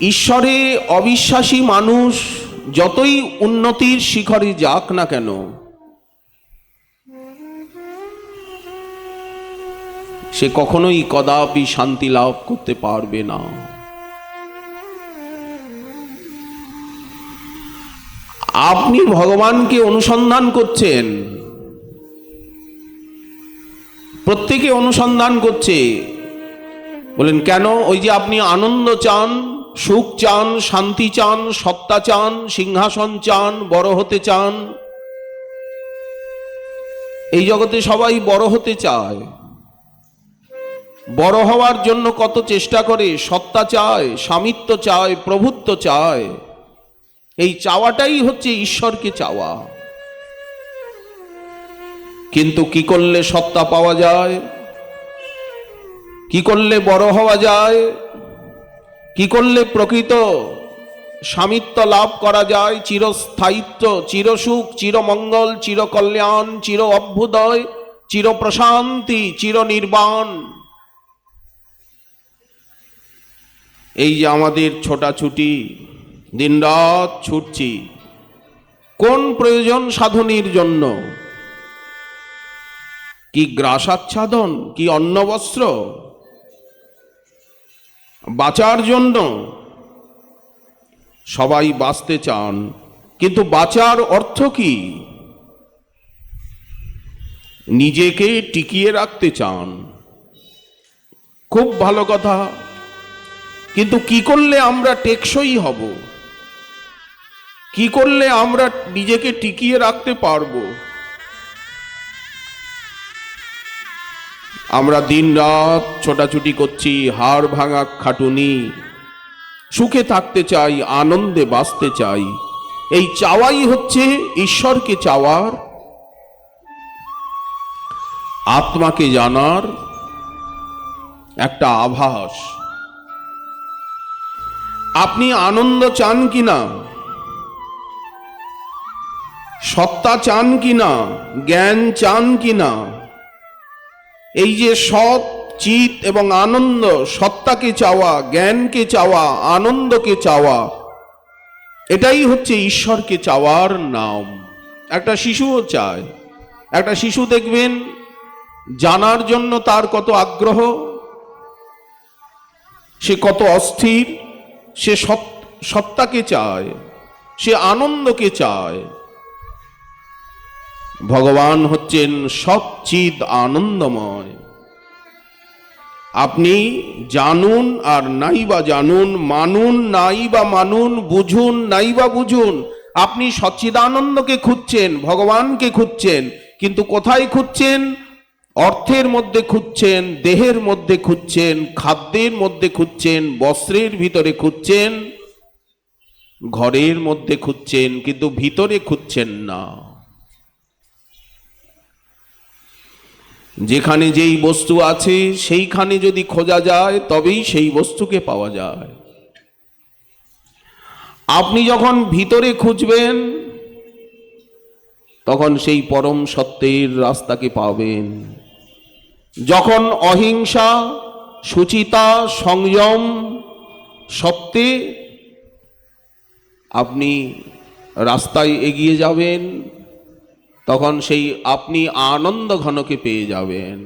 ঈশ্বরে অবিশ্বাসী মানুষ যতই উন্নতির শিখরে যাক না কেন, সে কখনোই কদাপি শান্তি লাভ করতে পারবে না। আপনি ভগবানকে অনুসন্ধান করছেন, প্রত্যেকে অনুসন্ধান করছে। বলেন, কেন? ওই যে আপনি আনন্দ চান সুখ চান, শান্তি চান, সত্তা চান, সিংহাসন চান, বড় হতে চান। এই জগতে সবাই বড় হতে চায়। বড় হওয়ার জন্য কত চেষ্টা করে, সত্তা চায়, স্বামিত্ব চায়, প্রভুত্ব চায়। এই চাওয়াটাই হচ্ছে ঈশ্বরকে চাওয়া। কিন্তু কি করলে সত্তা পাওয়া যায়? কি করলে বড় হওয়া যায়? কি করলে প্রকৃত স্বামিত্ব লাভ করা যায়? চিরস্থায়িত্ব, চিরসুখ, চিরমঙ্গল, চিরকল্যাণ, চির অভ্যুদয় চির প্রশান্তি চির নির্বাণ এই যে আমাদের ছোটাছুটি দিনরাত ছুটছি। কোন প্রয়োজন সাধনীর জন্য? কি গ্রাসাচ্ছাদন? কি অন্নবস্ত্র বাঁচার জন্য সবাই বাঁচতে চান। কিন্তু বাঁচার অর্থ কি? নিজেকে টিকিয়ে রাখতে চান। খুব ভালো কথা। কিন্তু কি করলে আমরা টেকসই হব? কি করলে আমরা নিজেকে টিকিয়ে রাখতে পারব? আমরা দিন রাত ছোটাছুটি করছি, হাড় ভাঙা খাটুনি। সুখে থাকতে চাই, আনন্দে বাঁচতে চাই। এই চাওয়াই হচ্ছে ঈশ্বরকে চাওয়ার, আত্মাকে জানার একটা আভাস। আপনি আনন্দ চান কিনা সত্তা চান কিনা জ্ঞান চান কিনা এই যে সৎ, চিত এবং আনন্দ, সত্তাকে চাওয়া, জ্ঞানকে চাওয়া, আনন্দকে চাওয়া, এটাই হচ্ছে ঈশ্বরকে চাওয়ার নাম। একটা শিশুও চায়। একটা শিশু দেখবেন, জানার জন্য তার কত আগ্রহ, সে কত অস্থির, সে সত্তাকে চায়, সে আনন্দকে চায়। ভগবান হচ্ছেন সচ্চিদ আনন্দময়। আপনি জানুন আর নাই বা জানুন, মানুন নাই বা মানুন, বুঝুন নাই বা বুঝুন, আপনি সচ্চিদানন্দকে খুঁজছেন, ভগবানকে খুঁজছেন, কিন্তু কোথায় খুঁজছেন? অর্থের মধ্যে খুঁজছেন, দেহের মধ্যে খুঁজছেন, খাদ্যের মধ্যে খুঁজছেন, বস্ত্রের ভিতরে খুঁজছেন, ঘরের মধ্যে খুঁজছেন, কিন্তু ভিতরে খুঁজছেন না। যেখানে যেই বস্তু আছে, সেইখানে যদি খোঁজা যায়, তবেই সেই বস্তুকে পাওয়া যায়। আপনি যখন ভিতরে খুঁজবেন, তখন সেই পরম সত্যের রাস্তাকে পাবেন। যখন অহিংসা, সুচিতা, সংযম, সত্যে আপনি রাস্তায় এগিয়ে যাবেন তখন সেই আপনি আনন্দ ঘনকে পেয়ে যাবেন।